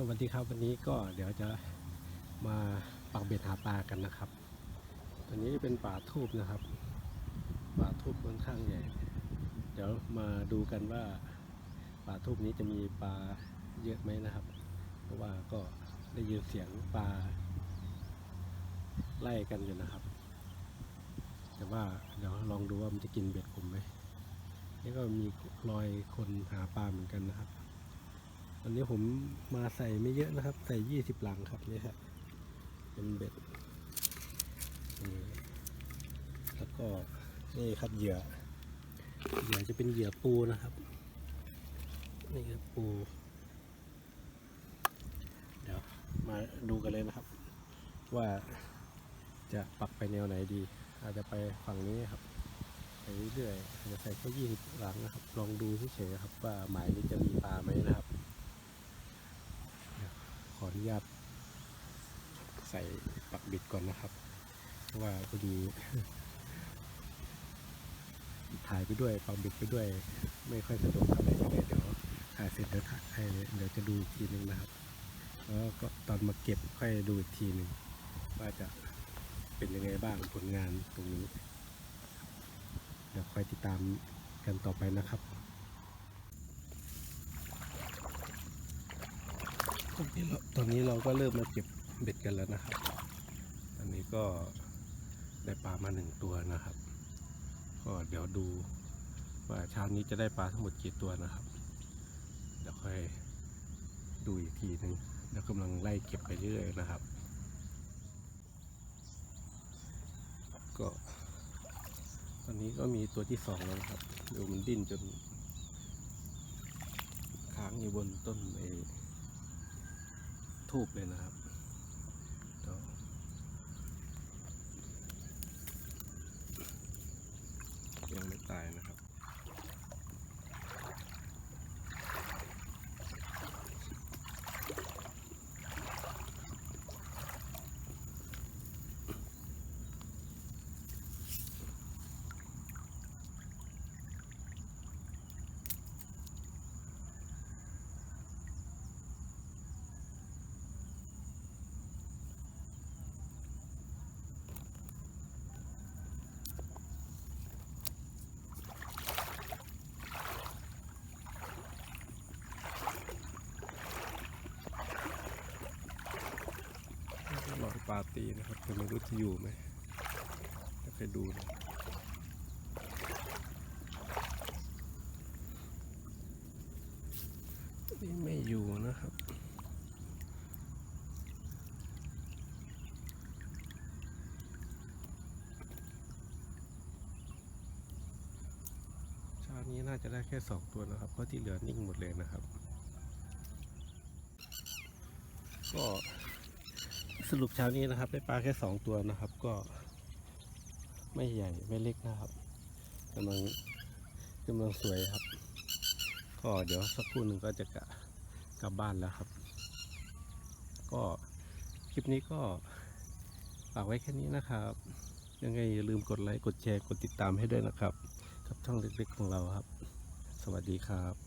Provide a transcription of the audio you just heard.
สวัสดีครับวันนี้ก็เดี๋ยวจะมาปักเบ็ดหาปลากันนะครับ ตอนนี้เป็นป่าทูบนะครับ ป่าทูบค่อนข้างใหญ่ เดี๋ยวมาดูกันว่าป่าทูบนี้จะมีปลาเยอะไหมนะครับ เพราะว่าก็ได้ยินเสียงปลาไล่กันอยู่นะครับ แต่ว่าเดี๋ยวลองดูว่ามันจะกินเบ็ดผมไหมนี่ก็มีรอยคนหาปลาเหมือนกันนะครับ วันนี้ผมมาใส่ไม่เยอะนะครับ ใส่ยี่สิบหลังครับนี่ครับเป็นเบ็ดแล้วก็นี่ครับเหยื่อเหยื่อจะเป็นเหยื่อปูนะครับนี่ครับปู เดี๋ยวมาดูกันเลยนะครับ ว่าจะปักไปแนวไหนดี อาจจะไปฝั่งนี้ครับไปเรื่อยๆอาจจะใส่แค่ยี่สิบหลังนะครับ ลองดูเฉยๆครับว่าหมายนี้จะมีปลาไหมนะครับ ญาตใส่ปักบิดก่อนนะครับ ว่าพอดีถ่ายไปด้วยปักบิดไปด้วย ไม่ค่อยสะดวกเท่าไหร่ก็เลยเดี๋ยวถ่ายเสร็จเดี๋ยวถ่ายเดี๋ยวจะดูอีกทีหนึงนะครับ แล้วก็ตอนมาเก็บค่อยดูอีกทีหนึ่งว่าจะเป็นยังไงบ้างผลงานตรงนี้ เดี๋ยวคอยติดตามกันต่อไปนะครับ ตอนนี้เราตอนนี้เราก็เริ่มมาเก็บเบ็ดกันแล้วนะครับ อันนี้ก็ได้ปลามาหนึ่งตัวนะครับ ก็เดี๋ยวดูว่าเช้านี้จะได้ปลาทั้งหมดกี่ตัวนะครับ เดี๋ยวค่อยดูอีกทีหนึ่งเดี๋ยวกำลังไล่เก็บไปเรื่อยนะครับ ก็ตอนนี้ก็มีตัวที่สองแล้วครับดูมันดิ้นจนค้างอยู่บนต้นไอ้ ทูบเลยนะครับเดี๋ยวยังไม่ตายนะครับ ลอย ปลาตีนะครับแต่ไม่รู้จะอยู่ไหมเดี๋ยวไปดูนะนี่ไม่อยู่นะครับเช้านี้น่าจะได้แค่สองตัวนะครับ เพราะที่เหลือนิ่งหมดเลยนะครับ ก็ สรุปเช้านี้นะครับได้ปลาแค่สองตัวนะครับ ก็ ไม่ใหญ่ไม่เล็กนะครับกำลังกำลังสวยครับ ก็เดี๋ยวสักครู่หนึ่งก็จะกะกลับบ้านแล้วครับ ก็คลิปนี้ก็ฝากไว้แค่นี้นะครับ ยังไงอย่าลืมกดไลค์กดแชร์กดติดตามให้ด้วยนะครับ กับช่องเล็กๆของเราครับ สวัสดีครับ